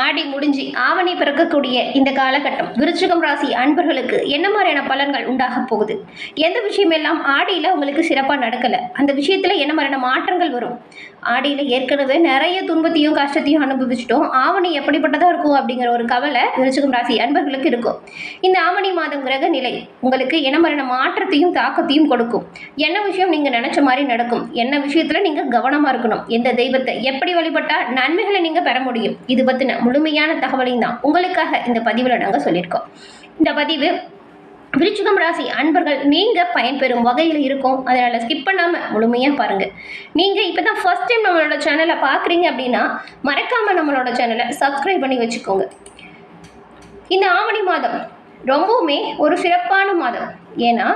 ஆடி முடிஞ்சு ஆவணி பிறக்கக்கூடிய இந்த காலகட்டம். விருச்சிகம் ராசி அன்பர்களுக்கு என்ன மாதிரியான பலன்கள் உண்டாக போகுது? எந்த விஷயமெல்லாம் ஆடியில் உங்களுக்கு சிறப்பாக நடக்கலை? அந்த விஷயத்தில் என்ன மாதிரியான மாற்றங்கள் வரும்? ஆடியில் ஏற்கனவே நிறைய துன்பத்தையும் கஷ்டத்தையும் அனுபவிச்சிட்டோம். ஆவணி எப்படிப்பட்டதாக இருக்கும் அப்படிங்கிற ஒரு கவலை விருச்சிகம் ராசி அன்பர்களுக்கு இருக்கும். இந்த ஆவணி மாதம் கிரக நிலை உங்களுக்கு என்ன மாதிரியான மாற்றத்தையும் தாக்கத்தையும் கொடுக்கும்? என்ன விஷயம் நீங்கள் நினச்ச மாதிரி நடக்கும்? என்ன விஷயத்தில் நீங்கள் கவனமாக இருக்கணும்? எந்த தெய்வத்தை எப்படி வழிபட்டால் நன்மைகளை நீங்கள் பெற முடியும். இது பற்றின முழுமையான தகவலையும் தான் உங்களுக்காக இந்த பதிவில் நாங்கள் சொல்லியிருக்கோம். இந்த பதிவு விருச்சிகம் ராசி அன்பர்கள் நீங்கள் பயன்பெறும் வகையில் இருக்கும். அதனால் ஸ்கிப் பண்ணாமல் முழுமையாக பாருங்கள் நீங்கள் இப்போ தான் ஃபஸ்ட் டைம் நம்மளோட சேனலை பார்க்குறீங்க அப்படின்னா மறக்காமல் நம்மளோட சேனலை சப்ஸ்கிரைப் பண்ணி வச்சுக்கோங்க. இந்த ஆவணி மாதம் ரொம்பவுமே ஒரு சிறப்பான மாதம். ஏன்னா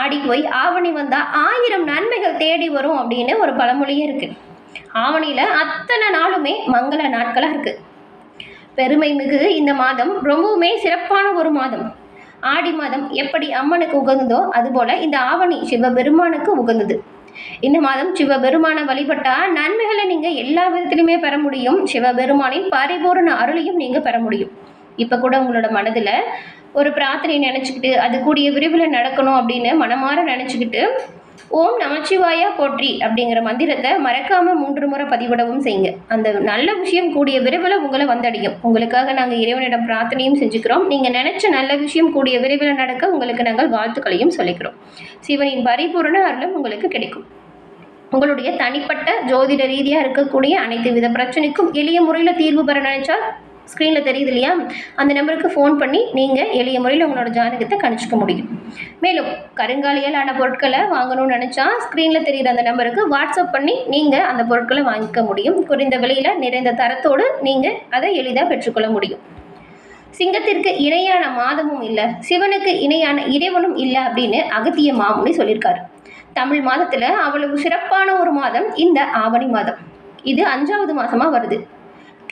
ஆடி போய் ஆவணி வந்தால் ஆயிரம் நன்மைகள் தேடி வரும் அப்படின்னு ஒரு பழமொழியே இருக்குது ஆவணியில் அத்தனை நாளுமே மங்கள நாட்களாக இருக்குது பெருமை மிகு இந்த மாதம் ரொம்பவுமே சிறப்பான ஒரு மாதம். ஆடி மாதம் எப்படி அம்மனுக்கு உகந்ததோ அதுபோல் இந்த ஆவணி சிவபெருமானுக்கு உகந்தது. இந்த மாதம் சிவபெருமானை வழிபட்டா நன்மைகளை நீங்கள் எல்லா விதத்திலுமே பெற முடியும். சிவபெருமானின் பரிபூர்ண அருளையும் நீங்கள் பெற முடியும். இப்போ கூட உங்களோட மனதில் ஒரு பிரார்த்தனை நினச்சிக்கிட்டு அது கூடிய விரைவில் நடக்கணும் அப்படின்னு மனமாற நினச்சிக்கிட்டு ஓம் நமச்சிவாயா போற்றி அப்படிங்கிற மந்திரத்தை மறக்காமல் மூன்று முறை பதிவிடவும் செய்யுங்க. அந்த நல்ல விஷயம் கூடிய விரைவில் உங்களை வந்தடையும். உங்களுக்காக நாங்கள் இறைவனிடம் பிரார்த்தனையும் செஞ்சுக்கிறோம். நீங்கள் நினச்ச நல்ல விஷயம் கூடிய விரைவில் நடக்க உங்களுக்கு நாங்கள் வாழ்த்துக்களையும் சொல்லிக்கிறோம். சிவனின் பரிபூரண அருளும் உங்களுக்கு கிடைக்கும். உங்களுடைய தனிப்பட்ட ஜோதிட ரீதியாக இருக்கக்கூடிய அனைத்து வித பிரச்சனைக்கும் எளிய முறையில் தீர்வு பெற நினைச்சால் ஸ்க்ரீனில் தெரியுது இல்லையா? அந்த நம்பருக்கு ஃபோன் பண்ணி நீங்கள் எளிய முறையில் உங்களோட ஜாதகத்தை கணிச்சிக்க முடியும். மேலும் கருங்காலியாலான பொருட்களை வாங்கணும்னு நினச்சா ஸ்க்ரீனில் தெரிகிற அந்த நம்பருக்கு வாட்ஸ்அப் பண்ணி நீங்கள் அந்த பொருட்களை வாங்கிக்க முடியும். குறைந்த விலையில் நிறைந்த தரத்தோடு நீங்கள் அதை எளிதாக பெற்றுக்கொள்ள முடியும். சிங்கத்திற்கு இணையான மாதமும் இல்லை. சிவனுக்கு இணையான இறைவனும் இல்லை அப்படின்னு அகத்திய மாமுனி சொல்லியிருக்காரு. தமிழ் மாதத்தில் அவ்வளவு சிறப்பான ஒரு மாதம் இந்த ஆவணி மாதம். இது அஞ்சாவது மாதமாக வருது.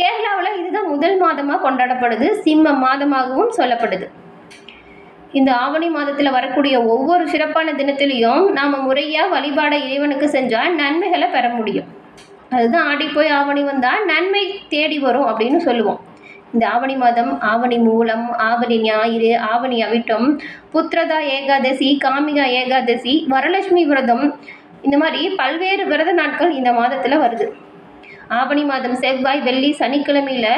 கேரளாவில் இதுதான் முதல் மாதமாக கொண்டாடப்படுது. சிம்ம மாதமாகவும் சொல்லப்படுது. இந்த ஆவணி மாதத்தில் வரக்கூடிய ஒவ்வொரு சிறப்பான தினத்திலையும் நாம் முறையாக வழிபாட இறைவனுக்கு செஞ்சால் நன்மைகளை பெற முடியும். அதுதான் ஆடி போய் ஆவணி வந்தால் நன்மை தேடி வரும் அப்படின்னு சொல்லுவோம். இந்த ஆவணி மாதம் ஆவணி மூலம் ஆவணி ஞாயிறு ஆவணி அவிட்டம் புத்திரதா ஏகாதசி காமிகா ஏகாதசி வரலட்சுமி விரதம் இந்த மாதிரி பல்வேறு விரத நாட்கள் இந்த மாதத்தில் வருது. ஆவணி மாதம் செவ்வாய் வெள்ளி சனிக்கிழமையில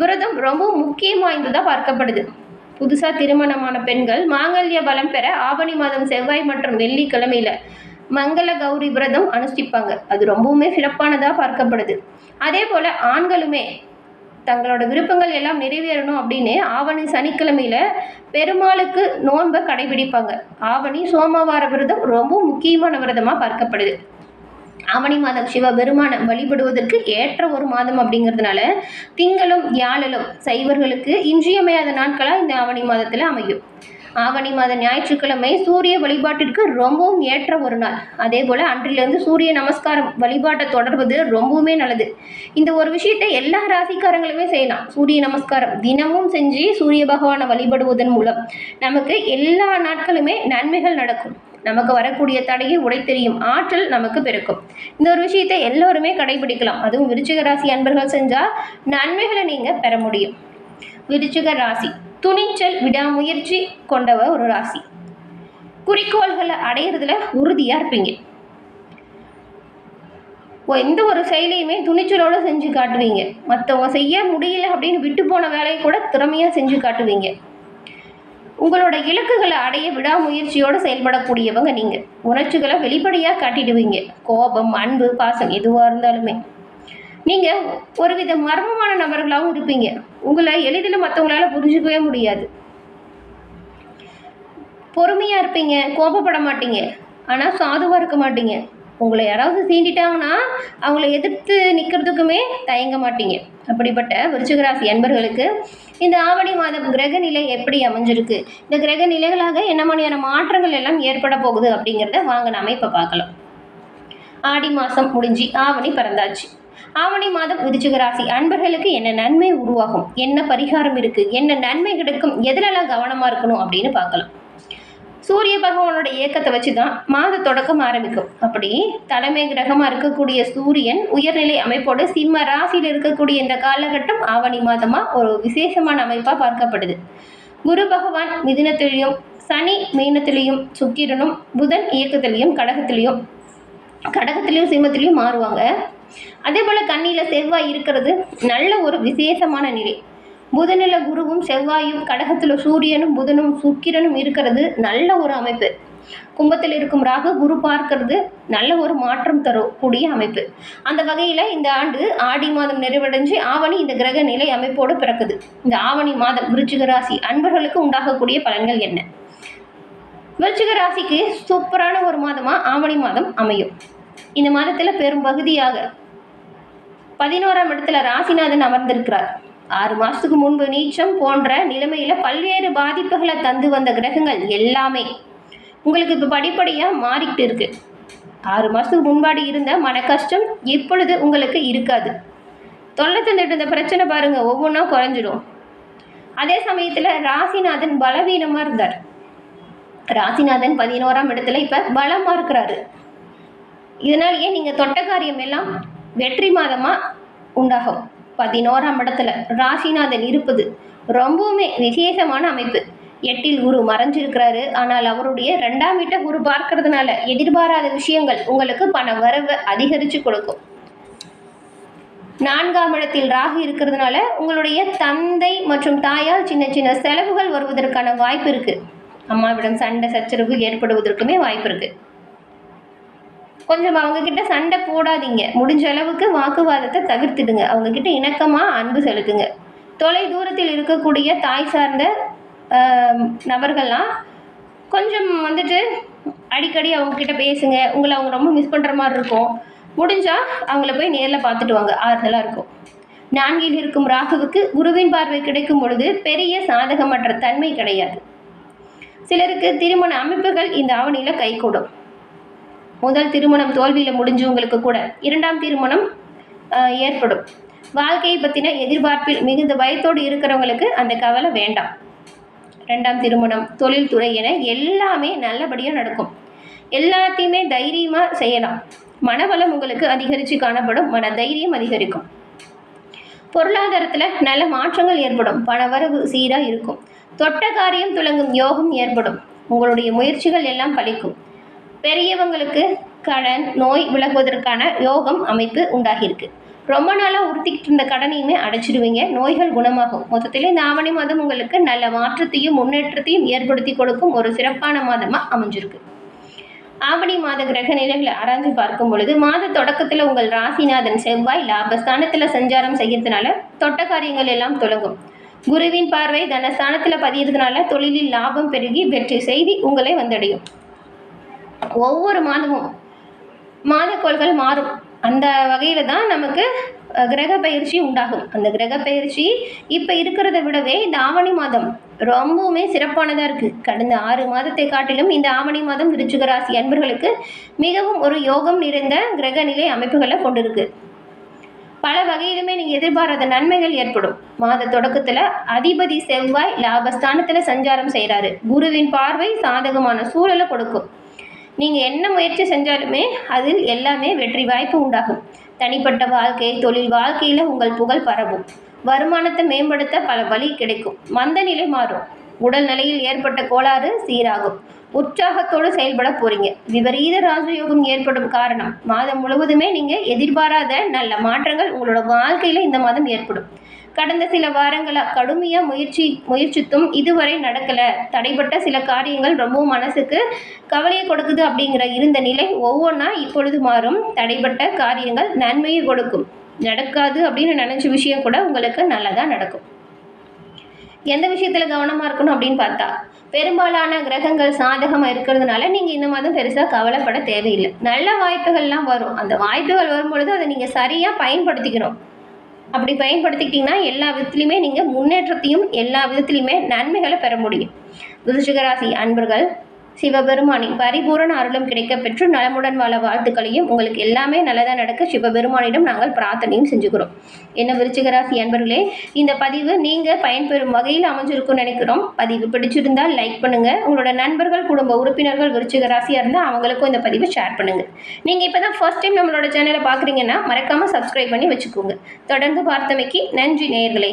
விரதம் ரொம்ப முக்கியம் வாய்ந்ததாக பார்க்கப்படுது. புதுசாக திருமணமான பெண்கள் மாங்கல்ய பலம் பெற ஆவணி மாதம் செவ்வாய் மற்றும் வெள்ளிக்கிழமையில் மங்கள கௌரி விரதம் அனுஷ்டிப்பாங்க. அது ரொம்பவுமே சிறப்பானதாக பார்க்கப்படுது. அதே போல் ஆண்களுமே தங்களோட விருப்பங்கள் எல்லாம் நிறைவேறணும் அப்படின்னு ஆவணி சனிக்கிழமையில பெருமாளுக்கு நோன்பை கடைபிடிப்பாங்க. ஆவணி சோமவார விரதம் ரொம்ப முக்கியமான விரதமாக பார்க்கப்படுது. ஆவணி மாதம் சிவபெருமானை வழிபடுவதற்கு ஏற்ற ஒரு மாதம் அப்படிங்கிறதுனால திங்களும் வியாழலும் சைவர்களுக்கு இன்றியமையாத நாட்களாக இந்த ஆவணி மாதத்தில் அமையும். ஆவணி மாத ஞாயிற்றுக்கிழமை சூரிய வழிபாட்டிற்கு ரொம்பவும் ஏற்ற ஒரு நாள். அதே போல் அன்றிலிருந்து சூரிய நமஸ்காரம் வழிபாட்டை தொடர்வது ரொம்பவுமே நல்லது. இந்த ஒரு விஷயத்தை எல்லா ராசிக்காரங்களுமே செய்யலாம். சூரிய நமஸ்காரம் தினமும் செஞ்சு சூரிய பகவானை வழிபடுவதன் மூலம் நமக்கு எல்லா நாட்களுமே நன்மைகள் நடக்கும். நமக்கு வரக்கூடிய தடையை உடைத்தெறியும் ஆற்றல் நமக்கு பிறக்கும் இந்த ஒரு விஷயத்தை எல்லோருமே கடைபிடிக்கலாம். அதுவும் விருச்சிக ராசி அன்பர்கள் செஞ்சால் நன்மைகளை நீங்கள் பெற முடியும். விருச்சிக ராசி துணிச்சல் விடாமுயற்சி கொண்டவ ஒரு ராசி. குறிக்கோள்களை அடையிறதுல உறுதியாக இருப்பீங்க. எந்த ஒரு செயலையுமே துணிச்சலோடு செஞ்சு காட்டுவீங்க. மற்றவங்க செய்ய முடியல அப்படின்னு விட்டு போன வேலையை கூட திறமையாக செஞ்சு காட்டுவீங்க. உங்களோட இலக்குகளை அடைய விடாமுயற்சியோடு செயல்படக்கூடியவங்க நீங்கள் உணர்ச்சிகளை வெளிப்படையாக காட்டிடுவீங்க. கோபம் அன்பு பாசம் எதுவாக இருந்தாலுமே. நீங்கள் ஒருவித மர்மமான நபர்களாகவும் இருப்பீங்க. உங்களை எளிதில் மற்றவங்களால புரிஞ்சுக்கவே முடியாது. பொறுமையாக இருப்பீங்க கோபப்பட மாட்டீங்க. ஆனால் சாதுவாக இருக்க மாட்டீங்க. உங்களை யாராவது சீண்டிட்டாங்கன்னா அவங்கள எதிர்த்து நிற்கிறதுக்குமே தயங்க மாட்டீங்க. அப்படிப்பட்ட விருச்சிகராசி அன்பர்களுக்கு இந்த ஆவணி மாதம் கிரக நிலை எப்படி அமைஞ்சிருக்கு? இந்த கிரக நிலைகளாக என்ன மாதிரியான மாற்றங்கள் எல்லாம் ஏற்பட போகுது அப்படிங்கிறத வாங்க நாம இப்போ பார்க்கலாம். ஆடி மாதம் முடிஞ்சு ஆவணி பிறந்தாச்சு. ஆவணி மாதம் விருச்சிக ராசி அன்பர்களுக்கு என்ன நன்மை உருவாகும்? என்ன பரிகாரம் இருக்குது என்ன நன்மை கிடைக்கும்? எதுலெல்லாம் கவனமாக இருக்கணும் அப்படின்னு பார்க்கலாம். சூரிய பகவானோட இயக்கத்தை வச்சு தான் மாத தொடக்கம் ஆரம்பிக்கும். அப்படி தலைமை கிரகமாக இருக்கக்கூடிய சூரியன் உயர்நிலை அமைப்போடு சிம்ம ராசியில் இருக்கக்கூடிய இந்த காலகட்டம் ஆவணி மாதமாக ஒரு விசேஷமான அமைப்பாக பார்க்கப்படுது. குரு பகவான் மிதினத்திலையும் சனி மீனத்திலையும் சுக்கிரனும் புதன் இயக்கத்திலையும் கடகத்திலையும் கடகத்திலையும் சிம்மத்திலையும் மாறுவாங்க. அதே போல் கண்ணியில் செவ்வாய் இருக்கிறது நல்ல ஒரு விசேஷமான நிலை. புதனில் குருவும் செவ்வாயும் கடகத்தில் சூரியனும் புதனும் சுக்கிரனும் இருக்கிறது நல்ல ஒரு அமைப்பு. கும்பத்தில் இருக்கும் ராகு குரு பார்க்கறது நல்ல ஒரு மாற்றம் தரக்கூடிய அமைப்பு. அந்த வகையில் இந்த ஆண்டு ஆடி மாதம் நிறைவடைஞ்சு ஆவணி இந்த கிரக நிலை அமைப்போடு பிறக்குது. இந்த ஆவணி மாதம் விருச்சிக ராசி அன்பர்களுக்கு உண்டாகக்கூடிய பலன்கள் என்ன? விருச்சிக ராசிக்கு சூப்பரான ஒரு மாதமாக ஆவணி மாதம் அமையும். இந்த மாதத்தில் பெரும் பகுதியாக பதினோராம் இடத்துல ராசிநாதன் அமர்ந்திருக்கிறார். ஆறு மாதத்துக்கு முன்பு நீச்சம் போன்ற நிலைமையில் பல்வேறு பாதிப்புகளை தந்து வந்த கிரகங்கள் எல்லாமே உங்களுக்கு இப்போ படிப்படியாக மாறிக்கிட்டு இருக்கு. ஆறு மாதத்துக்கு முன்பாடி இருந்த மன கஷ்டம் இப்பொழுது உங்களுக்கு இருக்காது. தொல்லை தந்துட்டு இருந்த பிரச்சனை பாருங்கள் ஒவ்வொன்றா குறைஞ்சிடும். அதே சமயத்தில் ராசிநாதன் பலவீனமாக இருந்தார். ராசிநாதன் பதினோராம் இடத்துல இப்போ பலமாக இருக்கிறாரு. இதனாலேயே நீங்கள் தொட்ட காரியம் எல்லாம் வெற்றி மாதமாக உண்டாகும். பதினோராம் இடத்துல ராசிநாதன் இருப்பது ரொம்பவுமே விசேஷமான அமைப்பு. எட்டில் குரு மறைஞ்சிருக்கிறாரு. ஆனால் அவருடைய ரெண்டாம் வீட்டை குரு பார்க்கறதுனால எதிர்பாராத விஷயங்கள் உங்களுக்கு பண வரவை அதிகரித்து கொடுக்கும். நான்காம் இடத்தில் ராகு இருக்கிறதுனால உங்களுடைய தந்தை மற்றும் தாயால் சின்ன சின்ன செலவுகள் வருவதற்கான வாய்ப்பு இருக்கு. அம்மாவிடம் சண்டை சச்சரவு ஏற்படுவதற்குமே வாய்ப்பு இருக்குது கொஞ்சம் அவங்க கிட்ட சண்டை போடாதீங்க. முடிஞ்ச அளவுக்கு வாக்குவாதத்தை தவிர்த்துடுங்க. அவங்க கிட்ட இணக்கமா அன்பு செலுத்துங்க. தொலை தூரத்தில் இருக்கக்கூடிய தாய் சார்ந்த நபர்கள்லாம் கொஞ்சம் வந்துட்டு அடிக்கடி அவங்க கிட்ட பேசுங்க. உங்களை அவங்க ரொம்ப மிஸ் பண்ணுற மாதிரி இருக்கும். முடிஞ்சால் அவங்கள போய் நேரில் பார்த்துட்டு வாங்க. ஆறுதலாக இருக்கும். நான்கில் இருக்கும் ராகுவுக்கு குருவின் பார்வை கிடைக்கும் பொழுது பெரிய சாதகமற்ற தன்மை கிடையாது. சிலருக்கு திருமண அமைப்புகள் இந்த ஆவணியில் கைகூடும். முதல் திருமணம் தோல்வியில் முடிஞ்சவங்களுக்கு கூட இரண்டாம் திருமணம் ஏற்படும். வாழ்க்கையை பற்றின எதிர்பார்ப்பில் மிகுந்த பயத்தோடு இருக்கிறவங்களுக்கு அந்த கவலை வேண்டாம். ரெண்டாம் திருமணம் தொழில்துறை என எல்லாமே நல்லபடியாக நடக்கும். எல்லாத்தையுமே தைரியமாக செய்யலாம். மனவளம் உங்களுக்கு அதிகரித்து காணப்படும் மன தைரியம் அதிகரிக்கும். பொருளாதாரத்தில் நல்ல மாற்றங்கள் ஏற்படும் பணவரவு சீராக இருக்கும். தொட்ட காரியம் துலங்கும் யோகம் ஏற்படும். உங்களுடைய முயற்சிகள் எல்லாம் பலிக்கும். பெரியவங்களுக்கு கடன் நோய் விலகுவதற்கான யோகம் அமைப்பு உண்டாகியிருக்கு. ரொம்ப நாளாக உறுத்திக்கிட்டு இருந்த கடனையுமே அடைச்சிடுவீங்க. நோய்கள் குணமாகும். மொத்தத்தில் இந்த ஆவணி மாதம் உங்களுக்கு நல்ல மாற்றத்தையும் முன்னேற்றத்தையும் ஏற்படுத்தி கொடுக்கும் ஒரு சிறப்பான மாதமாக அமைஞ்சிருக்கு. ஆவணி மாத கிரக நிலைகளை ஆராய்ந்து பார்க்கும் பொழுது மாத தொடக்கத்தில் உங்கள் ராசிநாதன் செவ்வாய் லாபஸ்தானத்தில் சஞ்சாரம் செய்யறதுனால தொட்ட காரியங்கள் எல்லாம் தொடங்கும். குருவின் பார்வை தனஸ்தானத்தில் பதியறதுனால தொழிலில் லாபம் பெருகி வெற்றி செய்தி உங்களை வந்தடையும். ஒவ்வொரு மாதமும் மாதக்கோள்கள் மாறும். அந்த வகையில் தான் நமக்கு கிரக பயிற்சி உண்டாகும். அந்த கிரக பயிற்சி இப்போ இருக்கிறத விடவே இந்த ஆவணி மாதம் ரொம்பவுமே சிறப்பானதாக இருக்குது கடந்த ஆறு மாதத்தை காட்டிலும் இந்த ஆவணி மாதம் விருச்சிக ராசி அன்பர்களுக்கு மிகவும் ஒரு யோகம் நிறைந்த கிரக நிலை அமைப்புகளை கொண்டிருக்கு. பல வகையிலுமே நீங்கள் எதிர்பாராத நன்மைகள் ஏற்படும். மாத தொடக்கத்தில் அதிபதி செவ்வாய் லாபஸ்தானத்தில் சஞ்சாரம் செய்கிறாரு குருவின் பார்வை சாதகமான சூழலை கொடுக்கும். நீங்கள் என்ன முயற்சி செஞ்சாலுமே அதில் எல்லாமே வெற்றி வாய்ப்பு உண்டாகும். தனிப்பட்ட வாழ்க்கை தொழில் வாழ்க்கையில் உங்கள் புகழ் பரவும். வருமானத்தை மேம்படுத்த பல வழி கிடைக்கும். மந்த நிலை மாறும். உடல் நிலையில் ஏற்பட்ட கோளாறு சீராகும். உற்சாகத்தோடு செயல்பட போறீங்க. விபரீத ராஜயோகம் ஏற்படும் காரணம் மாதம் முழுவதுமே நீங்கள் எதிர்பாராத நல்ல மாற்றங்கள் உங்களோட வாழ்க்கையில் இந்த மாதம் ஏற்படும். கடந்த சில வாரங்களாக கடுமையாக முயற்சி முயற்சித்தும் இதுவரை நடக்கலை. தடைப்பட்ட சில காரியங்கள் ரொம்பவும் மனசுக்கு கவலையை கொடுக்குது அப்படிங்கிற இருந்த நிலை ஒவ்வொன்றா இப்பொழுது மாறும். தடைப்பட்ட காரியங்கள் நன்மையை கொடுக்கும். நடக்காது அப்படின்னு நினச்ச விஷயம் கூட உங்களுக்கு நல்லதாக நடக்கும். எந்த விஷயத்தில் கவனமாக இருக்கணும் அப்படின்னு பார்த்தா பெரும்பாலான கிரகங்கள் சாதகமாக இருக்கிறதுனால நீங்கள் இந்த மாதம் பெருசாக கவலைப்பட தேவையில்லை. நல்ல வாய்ப்புகள்லாம் வரும். அந்த வாய்ப்புகள் வரும்பொழுது அதை நீங்கள் சரியாக பயன்படுத்திக்கணும். அப்படி பயன்படுத்திக்கிட்டிங்கன்னா எல்லா விதத்துலையுமே நீங்கள் முன்னேற்றத்தையும் எல்லா விதத்துலையுமே நன்மைகளை பெற முடியும். விருச்சிக ராசி அன்பர்கள் சிவபெருமானின் பரிபூரண அருளும் கிடைக்க பெற்று நலமுடன் வாழ வாழ்த்துக்களையும் உங்களுக்கு எல்லாமே நல்லதாக நடக்க சிவபெருமானிடம் நாங்கள் பிரார்த்தனையும் செஞ்சுக்கிறோம். என்ன விருச்சிகராசி அன்பர்களே இந்த பதிவு நீங்கள் பயன்பெறும் வகையில் அமைஞ்சிருக்கும்னு நினைக்கிறோம். பதிவு பிடிச்சிருந்தால் லைக் பண்ணுங்கள் உங்களோட நண்பர்கள் குடும்ப உறுப்பினர்கள் விருச்சிகராசியாக இருந்தால் அவங்களுக்கும் இந்த பதிவை ஷேர் பண்ணுங்கள் நீங்கள் இப்போ தான் ஃபர்ஸ்ட் டைம் நம்மளோட சேனலை பார்க்குறீங்கன்னா மறக்காமல் சப்ஸ்கிரைப் பண்ணி வச்சுக்கோங்க. தொடர்ந்து பார்த்தமைக்கு நன்றி நேயர்களே.